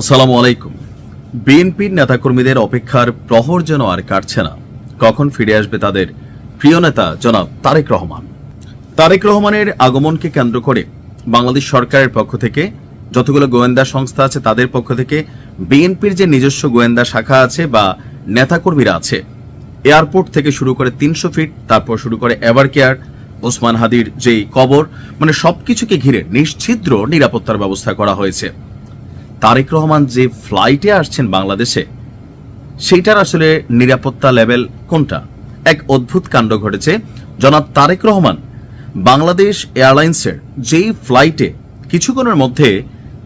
আসসালামু আলাইকুম। বিএনপির নেতাকর্মীদের অপেক্ষার প্রহর যেন আর কাটছে না। কখন ফিরে আসবে তাদের প্রিয় নেতা জনাব তারেক রহমান? তারেক রহমানের আগমনকে কেন্দ্র করে বাংলাদেশ সরকারের পক্ষ থেকে যতগুলো গোয়েন্দা সংস্থা আছে তাদের পক্ষ থেকে বিএনপির যে নিজস্ব গোয়েন্দা শাখা আছে বা নেতাকর্মীরা আছে, এয়ারপোর্ট থেকে শুরু করে তিনশো ফিট, তারপর শুরু করে এভার কেয়ার ওসমান হাদির যেই কবর মানে সবকিছুকে ঘিরে নিশ্ছিদ্র নিরাপত্তার ব্যবস্থা করা হয়েছে। তারেক রহমান যে ফ্লাইটে আসছেন বাংলাদেশে, সেইটার আসলে নিরাপত্তা লেভেল কোনটা? এক অদ্ভুত কাণ্ড ঘটেছে। জনাব তারেক রহমান, বাংলাদেশ এয়ারলাইন্সের যেই ফ্লাইটে কিছুক্ষণের মধ্যে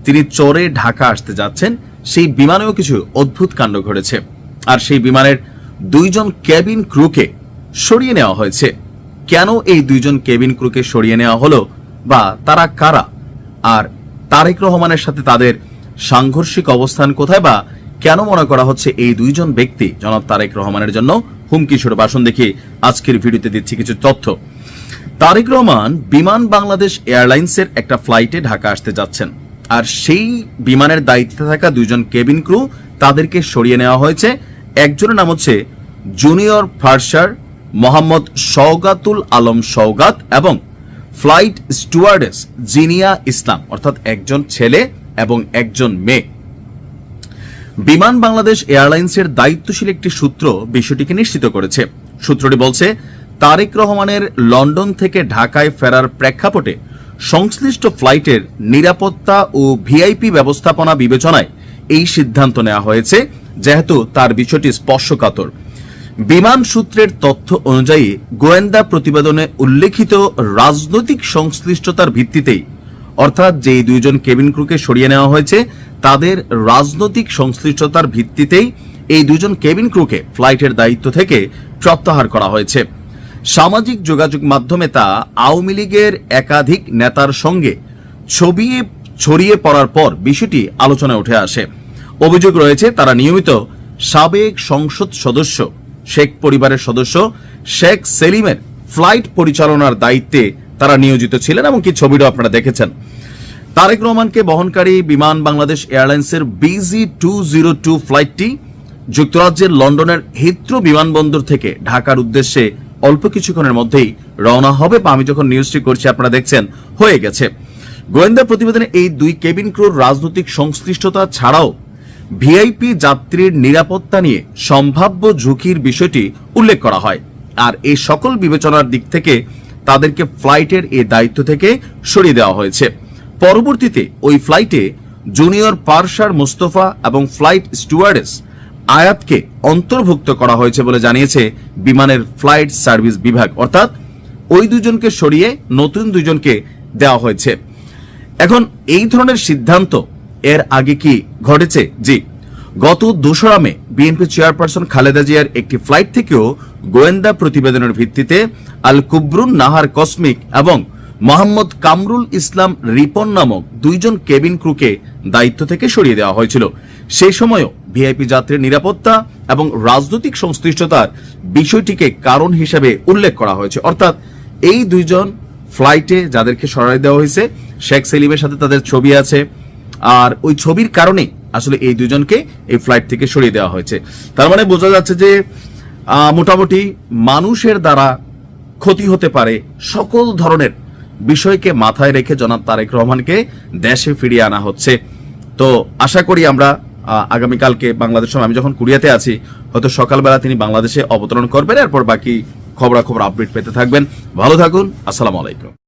তিনি চরে ঢাকা আসতে যাচ্ছেন, সেই বিমানেও কিছু অদ্ভুত কাণ্ড ঘটেছে। আর সেই বিমানের দুইজন কেবিন ক্রুকে সরিয়ে নেওয়া হয়েছে। কেন এই দুইজন কেবিন ক্রুকে সরিয়ে নেওয়া হলো বা তারা কারা? আর তারেক রহমানের সাথে তাদের সাংঘর্ষিক অবস্থান কোথায় বা কেন মনে করা হচ্ছে এই দুইজন ব্যক্তি? জনাব তারেক রহমানের জন্য হুমকি স্বরূপ। আসুন দেখি আজকের ভিডিওতে দিচ্ছি কিছু তথ্য। তারেক রহমান বিমান বাংলাদেশ এয়ারলাইন্সের একটা ফ্লাইটে ঢাকা আসতে যাচ্ছেন। আর সেই বিমানের দায়িত্বে থাকা দুইজন কেবিন ক্রু তাদেরকে সরিয়ে নেওয়া হয়েছে। একজনের নাম হচ্ছে জুনিয়র ফার্সার মোহাম্মদ সৌগাতুল আলম সৌগাত এবং ফ্লাইট স্টুয়ার্ডেস জিনিয়া ইসলাম। অর্থাৎ একজন ছেলে এবং একজন মেয়ে। বিমান বাংলাদেশ এয়ারলাইন্সের দায়িত্বশীল একটি সূত্র বিষয়টিকে নিশ্চিত করেছে। সূত্রটি বলছে, তারেক রহমানের লন্ডন থেকে ঢাকায় ফেরার প্রেক্ষাপটে সংশ্লিষ্ট ফ্লাইটের নিরাপত্তা ও ভিআইপি ব্যবস্থাপনা বিবেচনায় এই সিদ্ধান্ত নেওয়া হয়েছে, যেহেতু তার বিষয়টি স্পর্শকাতর। বিমান সূত্রের তথ্য অনুযায়ী গোয়েন্দা প্রতিবেদনে উল্লেখিত রাজনৈতিক সংশ্লিষ্টতার ভিত্তিতেই অর্থাৎ যেই দুইজন কেবিন ক্রুকে সরিয়ে নেওয়া হয়েছে, তাদের রাজনৈতিক সংশ্লিষ্টতার ভিত্তিতেই এই দুজন কেবিন ক্রুকে ফ্লাইটের দায়িত্ব থেকে প্রত্যাহার করা হয়েছে। সামাজিক যোগাযোগ মাধ্যমে তা আওয়ামী লীগের একাধিক নেতার সঙ্গে ছবি ছড়িয়ে পড়ার পর বিষয়টি আলোচনায় উঠে আসে। অভিযোগ রয়েছে, তারা নিয়মিত সাবেক সংসদ সদস্য, শেখ পরিবারের সদস্য, শেখ সেলিমের ফ্লাইট পরিচালনার দায়িত্বে তারা নিয়োজিত ছিলেন এমনকি ছবিটাও আপনারা দেখেছেন। তারেক রহমানকে বহনকারী বিমান বাংলাদেশ এয়ারলাইন্সের বিজি টু জিরো টু ফ্লাইটটি যুক্তরাজ্যের লন্ডনের হিথ্রো বিমানবন্দর থেকে ঢাকার উদ্দেশ্যে অল্প কিছুক্ষণের মধ্যেই রওনা হবে। বা আমি যখন নিউজটি করছি, আপনারা দেখছেন, হয়ে গেছে। গোয়েন্দা প্রতিবেদনে এই দুই কেবিন ক্রুর রাজনৈতিক সংশ্লিষ্টতা ছাড়াও ভিআইপি যাত্রীর নিরাপত্তা নিয়ে সম্ভাব্য ঝুঁকির বিষয়টি উল্লেখ করা হয়। আর এই সকল বিবেচনার দিক থেকে তাদেরকে ফ্লাইটের এই দায়িত্ব থেকে সরিয়ে দেওয়া হয়েছে। পরবর্তীতে ওই ফ্লাইটে জুনিয়র পারসার মুস্তফা এবং ফ্লাইট স্টুয়ার্ডেস আয়াতকে অন্তর্ভুক্ত করা হয়েছে বলে জানিয়েছে বিমানের ফ্লাইট সার্ভিস বিভাগ। অর্থাৎ ওই দুজনকে সরিয়ে নতুন দুজনকে দেওয়া হয়েছে। এখন এই ধরনের সিদ্ধান্ত এর আগে কি ঘটেছে? জি। গত দোসরা মে বিএনপি চেয়ারপারসন খালেদা জিয়ার একটি ফ্লাইট থেকেও গোয়েন্দা প্রতিবেদনের ভিত্তিতে আল কুবরুন নাহার কসমিক এবং মোহাম্মদ কামরুল ইসলাম রিপন নামক দুইজন কেবিন ক্রুকে দায়িত্ব থেকে সরিয়ে দেওয়া হয়েছিল। সেই সময়ও ভিআইপি যাত্রীর নিরাপত্তা এবং রাজনৈতিক সংশ্লিষ্টতার বিষয়টিকে কারণ হিসেবে উল্লেখ করা হয়েছে। অর্থাৎ এই দুইজন ফ্লাইটে যাদেরকে সরাই দেওয়া হয়েছে, শেখ সেলিমের সাথে তাদের ছবি আছে। আর ওই ছবির কারণে আসলে এই দুজনকে এই ফ্লাইট থেকে সরিয়ে দেওয়া হয়েছে। তার মানে বোঝা যাচ্ছে যে মোটামুটি মানুষের দ্বারা ক্ষতি হতে পারে সকল ধরনের বিষয়কে মাথায় রেখে জনাব তারেক রহমানকে দেশে ফিরিয়ে আনা হচ্ছে। তো আশা করি আমরা আগামীকালকে বাংলাদেশ আমি যখন কুরিয়াতে আছি, হয়তো সকালবেলা তিনি বাংলাদেশে অবতরণ করবেন, এরপর বাকি খবরাখবর আপডেট পেতে থাকবেন। ভালো থাকুন, আসসালামু আলাইকুম।